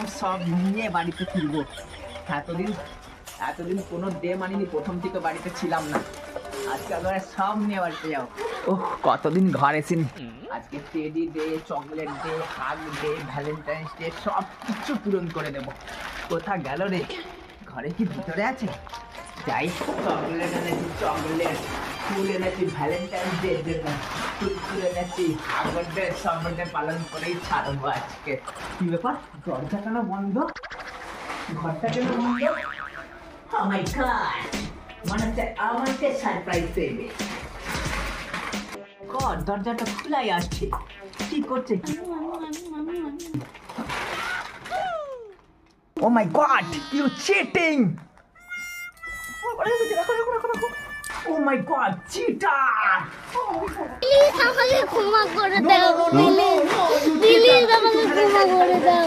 একদম সব নিয়ে বাড়িতে ফিরবো। এতদিন এতদিন কোনো ডে মানিনি, প্রথম থেকে বাড়িতে ছিলাম না। আজকে একবারে সব নিয়ে বাড়িতে যাও ও কতদিন ঘর এসেন। আজকে teddy day chocolate day hug day Valentine's day সব কিছু পূরণ করে দেবো। কোথা গেল রে? ঘরে কি ভিতরে আছে? যাই চকলেট এনেছি চকলেট ফুল এনেছি ভ্যালেন্টাইন্স ডে জন্য? ফুল পালন করেই ছাড়বো আজকে। কি ব্যাপার? দরজা কেন বন্ধ? ঘরটা কেন বন্ধ? Oh my god! মনে হচ্ছে আমাকে সারপ্রাইজ দেবে। দরজাটা খোলাই আসছে। কি করছে কি? ও my God you cheating oh my God cheater please আমাকে ক্ষমা করে দাও প্লিজ আমাকে ক্ষমা করে দাও।